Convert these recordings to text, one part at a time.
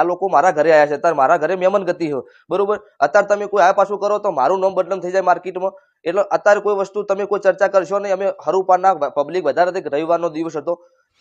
આ લોકો મારા ઘરે આવ્યા છે. અત્યારે મારા ઘરે મહેમાન ગતિ હોય બરોબર? અત્યારે તમે કોઈ આ પાછું કરો તો મારું નામ બદનામ થઈ જાય માર્કેટમાં. એટલે અત્યારે કોઈ વસ્તુ તમે કોઈ ચર્ચા કરશો નહીં. અમે હરુપાના પબ્લિક વધારે હતી રવિવારનો દિવસ હતો.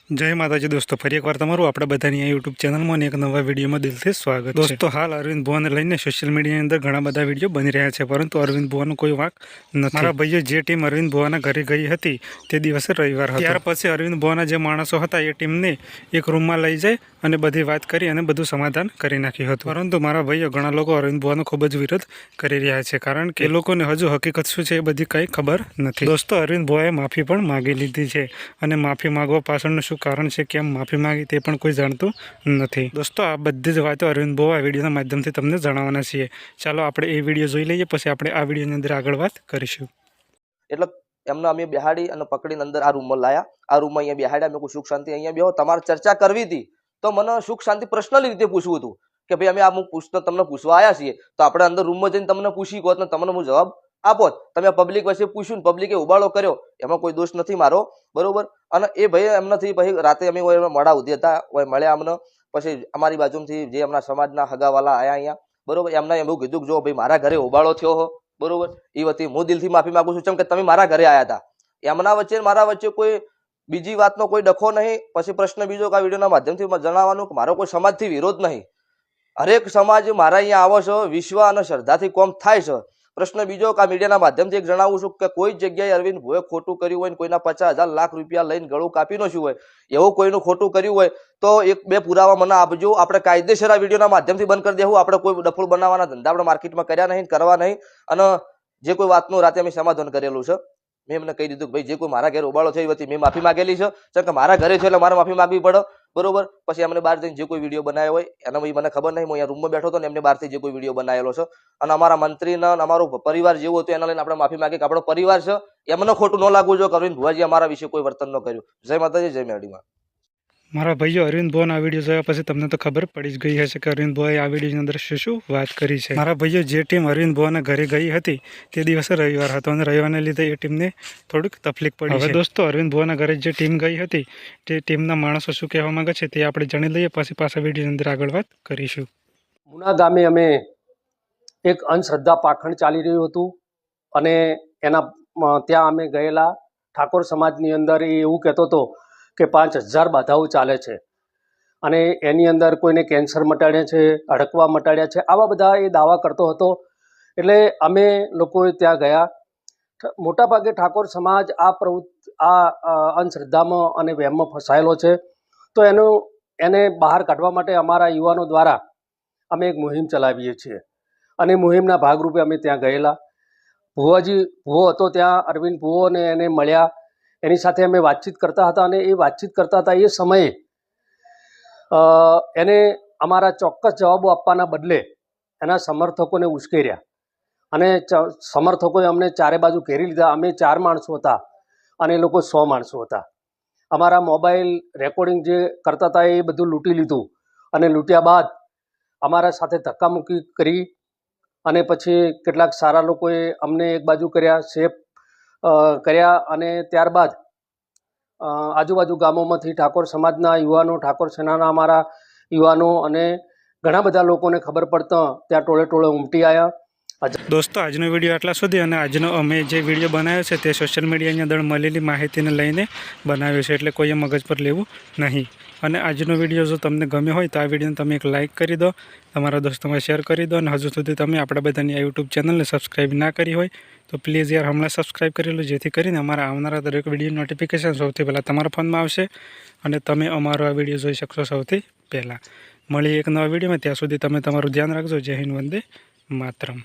જય માતાજી દોસ્તો. ફરી એકવાર તમારું આપણે બધાની આ યુટ્યુબ ચેનલમાં એક નવા વિડીયોમાં દિલથી સ્વાગત દોસ્તો, હાલ અરવિંદ ભુવાને લઈને સોશિયલ મીડિયાની અંદર ઘણા બધા વીડિયો બની રહ્યા છે. પરંતુ અરવિંદ ભુવાનો કોઈ વાંક નથી. મારા ભાઈઓ જે ટીમ અરવિંદ ભુવાના ઘરે ગઈ હતી તે દિવસે રવિવાર હતો. ત્યાર પછી અરવિંદ ભુવાના જે માણસો હતા એ ટીમને એક રૂમમાં લઈ જાય અને બધી વાત કરી અને બધું સમાધાન કરી નાખ્યું હતું. પરંતુ મારા ભાઈઓ ઘણા લોકો અરવિંદ ભુવાનો ખૂબ જ વિરોધ કરી રહ્યા છે, કારણ કે એ લોકોને હજુ હકીકત શું છે એ બધી કંઈ ખબર નથી. દોસ્તો, અરવિંદ બુવાએ માફી પણ માગી લીધી છે અને માફી માગવા પાછળનું શું કારણ છે, કેમ માફી માંગી તે પણ કોઈ જાણતું નથી. દોસ્તો, આ બધી જ વાતો અરવિંદ બુવા વિડીયોના માધ્યમથી તમને જણાવવાના છીએ. ચાલો, આપણે એ વીડિયો જોઈ લઈએ, પછી આપણે આ વિડીયોની અંદર આગળ વાત કરીશું. એટલે એમને અમે બેહાડી અને પકડીને અંદર આ રૂમમાં લાયા. આ રૂમમાં અહીંયા બેહાડ્યા મેં કોઈ સુખ શાંતિ, અહીંયા બેહો. તમારે ચર્ચા કરવી હતી. તો મને સુખ, શાંતિ પર્સનલી રીતે પૂછવું હતું કે ભાઈ અમે આ હું પૂછતો તમને પૂછવા આવ્યા છીએ, તો આપણે અંદર રૂમમાં જઈને તમને પૂછી કહો ને તમને હું જવાબ આપો તમે પબ્લિક વચ્ચે પૂછ્યું ને પબ્લિકે ઉબાળો કર્યો, એમાં કોઈ દોષ નથી મારો, બરોબર? અને એ ભાઈ એમનાથી પછી રાતે અમે મળા ઉધી હતા હોય મળ્યા અમને, પછી અમારી બાજુમાંથી જે એમના સમાજના હગાવાલા આયા અહીંયા, બરોબર? એમને એવું કીધું જો ભાઈ મારા ઘરે ઉબાળો થયો હો, બરોબર? એ વતી હું દિલથી માફી માંગુ છું ચમ કે તમે મારા ઘરે આવ્યા હતા. એમના વચ્ચે મારા વચ્ચે કોઈ બીજી વાતનો કોઈ ડખો નહીં. પછી પ્રશ્ન બીજો કે આ વિડીયોના માધ્યમથી જણાવવાનું કે મારો કોઈ સમાજથી વિરોધ નહીં. હરેક સમાજ મારા અહીંયા આવો છો, વિશ્વ અને શ્રદ્ધાથી કોમ થાય છે. પ્રશ્ન બીજો કે આ મીડિયાના માધ્યમથી એક જણાવું છું કે કોઈ જગ્યાએ અરવિંદ ભોએ ખોટું કર્યું હોય ને કોઈના પચાસ હજાર લાખ રૂપિયા લઈને ગળું કાપી નાખ્યું હોય, એવું કોઈનું ખોટું કર્યું હોય, તો એક બે પુરાવા મને આપજો. આપણે કાયદેસર આ વિડીયોના માધ્યમથી બંધ કરી દેવું. આપણે કોઈ ડફોળ બનાવવાના ધંધા આપણે માર્કેટમાં કર્યા નહીં કરવા નહીં. અને જે કોઈ વાતનું રાતે અમે સમાધાન કરેલું છે. મેં એમને કહી દીધું કે ભાઈ, જે કોઈ મારા ઘરે ઉબાળો થઈ હતી મેં માફી માંગેલી છે. કારણ મારા ઘરે છે એટલે મારે માફી માગવી પડે. બરોબર? પછી એમને બહાર જઈને જે કોઈ વીડિયો બનાવ્યો હોય, એના ભાઈ મને ખબર નહીં, હું અહીંયા રૂમમાં બેઠો હતો ને એમને બહારથી જે કોઈ વીડિયો બનાવેલો છે. અને અમારા મંત્રીને અમારો પરિવાર જેવું હતું, એના લઈને આપણે માફી માગીએ કે આપણો પરિવાર છે, એમને ખોટું ન લાગવું જોઈએ કે ભુવાજી અમારા વિશે કોઈ વર્તન ન કર્યું. જય માતાજી, જય મેરડીમાં. મારા ભાઈઓ અરવિંદ ભુવન આ વીડિયો જોયા પછી તમને તો ખબર પડી જ ગઈ હશે કે અરવિંદ ભુવાએ આ વિડીયોની અંદર શું શું વાત કરી છે. મારા ભાઈઓ જે ટીમ અરવિંદ ભુવાના ઘરે ગઈ હતી તે દિવસે રવિવાર હતો અને રવિવારને લીધે એ ટીમને થોડીક તકલીફ પડી હવે દોસ્તો અરવિંદ ભુવાના ઘરે જે ટીમ ગઈ હતી તે ટીમના માણસો શું કહેવા માંગે છે તે આપણે જાણી લઈએ પછી પાછા વિડીયોની અંદર આગળ વાત કરીશું. મુના ગામે અમે એક અંધશ્રદ્ધા પાખંડ ચાલી રહ્યું હતું અને એના ત્યાં અમે ગયેલા. ઠાકોર સમાજની અંદર એ એવું કહેતો હતો કે પાંચ હજાર બાધાઓ ચાલે છે. અને એની અંદર કોઈને કેન્સર મટાડ્યા છે, અડકવા મટાડ્યા છે, આવા બધા એ દાવા કરતો હતો. એટલે અમે લોકોએ ત્યાં ગયા. મોટાભાગે ઠાકોર સમાજ આ પ્રવૃત્તિ, આ અંધશ્રદ્ધામાં અને વહેમમાં ફસાયેલો છે. તો એનું, એને બહાર કાઢવા માટે અમારા યુવાનો દ્વારા અમે એક મુહિમ ચલાવીએ છીએ. અને મુહિમના ભાગરૂપે અમે ત્યાં ગયેલા. ભુવાજી, ભુવો હતો ત્યાં, અરવિંદ ભુવો અને એને મળ્યા. એની સાથે અમે વાતચીત કરતા હતા અને એ વાતચીત કરતા હતા એ સમયે એને અમારા ચોક્કસ જવાબો આપવાના બદલે એના સમર્થકોને ઉશ્કેર્યા. અને સમર્થકોએ અમને ચારે બાજુ ઘેરી લીધા. અમે ચાર માણસો હતા અને એ લોકો સો માણસો હતા. અમારા મોબાઈલ રેકોર્ડિંગ જે કરતા હતા એ બધું લૂંટી લીધું અને લૂંટ્યા બાદ અમારા સાથે ધક્કામુક્કી કરી અને પછી કેટલાક સારા લોકોએ અમને એક બાજુ કર્યા. સેફ કર્યા અને ત્યારબાદ આજુબાજુ ગામોમાંથી ઠાકોર સમાજના યુવાનો, ઠાકોર સેનાના અમારા યુવાનો અને ઘણા બધા લોકોને ખબર પડતા ત્યાં ટોળે ટોળે ઉમટી આવ્યા દોસ્તો, આજનો વીડિયો આટલા સુધી અને આજનો અમે જે વીડિયો બનાવ્યો છે તે સોશિયલ મીડિયાની અંદર મળેલી માહિતીને લઈને બનાવ્યો છે, એટલે કોઈએ મગજ પર લેવું નહીં. અને આજનો વીડિયો જો તમને ગમ્યો હોય તો આ વિડીયોને તમે એક લાઇક કરી દો, તમારા દોસ્તોમાં શેર કરી દો અને હજુ સુધી તમે આપણા બધાની આ યુટ્યુબ ચેનલને સબસ્ક્રાઇબ ના કરી હોય તો પ્લીઝ યાર હમણાં સબસ્ક્રાઈબ કરી લો, જેથી કરીને અમારા આવનારા દરેક વીડિયો નોટિફિકેશન સૌથી પહેલાં તમારા ફોનમાં આવશે અને તમે અમારો આ વીડિયો જોઈ શકશો સૌથી પહેલાં. મળીએ એક નવા વિડીયોમાં, ત્યાં સુધી તમે તમારું ધ્યાન રાખજો. જય હિન્દ, વંદે માતરમ.